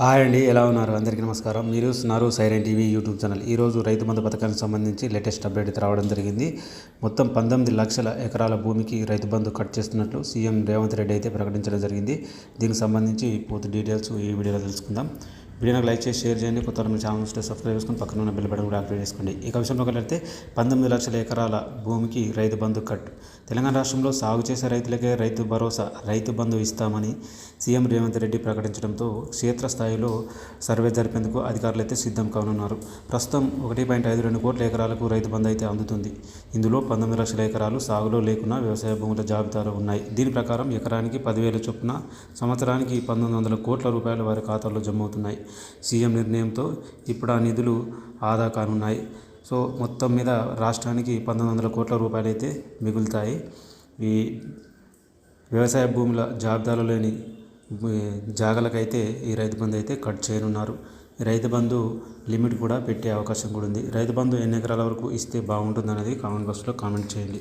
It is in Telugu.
హాయ్ అండి ఎలా ఉన్నారు? అందరికీ నమస్కారం. మీరు చూస్తున్నారు సైరన్ టీవీ యూట్యూబ్ ఛానల్. ఈరోజు రైతు బంధు పథకానికి సంబంధించి లేటెస్ట్ అప్డేట్ రావడం జరిగింది. మొత్తం పంతొమ్మిది లక్షల ఎకరాల భూమికి రైతు బంధు కట్ చేస్తున్నట్లు సీఎం రేవంత్ రెడ్డి అయితే ప్రకటించడం జరిగింది. దీనికి సంబంధించి పూర్తి డీటెయిల్స్ ఈ వీడియోలో తెలుసుకుందాం. వీడియోకి లైక్ చేసి షేర్ చేయండి. కొత్త మీ ఛానల్ సబ్స్క్రైబ్ చేసుకుని పక్కన ఉన్న బిల్ బటన్ కూడా యాక్టివేట్ చేసుకోండి. ఇక విషయంలో వెళ్తే పంతొమ్మిది లక్షల ఎకరాల భూమికి రైతు బంధు కట్. తెలంగాణ రాష్ట్రంలో సాగు చేసే రైతులకే రైతు భరోసా రైతు బంధు ఇస్తామని సీఎం రేవంత్ రెడ్డి ప్రకటించడంతో క్షేత్రస్థాయిలో సర్వే జరిపేందుకు అధికారులు అయితే సిద్ధం కానున్నారు. ప్రస్తుతం ఒకటి పాయింట్ ఐదు రెండు కోట్ల ఎకరాలకు రైతు బంధు అయితే అందుతుంది. ఇందులో పంతొమ్మిది లక్షల ఎకరాలు సాగులో లేకున్నా వ్యవసాయ భూముల జాబితాలో ఉన్నాయి. దీని ప్రకారం ఎకరానికి పదివేల చొప్పున సంవత్సరానికి పంతొమ్మిది వందల కోట్ల రూపాయలు వారి ఖాతాల్లో జమ అవుతున్నాయి. సీఎం నిర్ణయంతో ఇప్పుడు ఆ నిధులు ఆదా కానున్నాయి. సో మొత్తం మీద రాష్ట్రానికి పంతొమ్మిది వందల కోట్ల రూపాయలు అయితే మిగులుతాయి. ఈ వ్యవసాయ భూముల జాబితాలో లేని జాగలకైతే ఈ రైతు బంధు అయితే కట్ చేయనున్నారు. రైతు బంధు లిమిట్ కూడా పెట్టే అవకాశం కూడా ఉంది. రైతు బంధు ఎన్ని ఎకరాల వరకు ఇస్తే బాగుంటుంది అనేది కామెంట్ బాక్స్లో కామెంట్ చేయండి.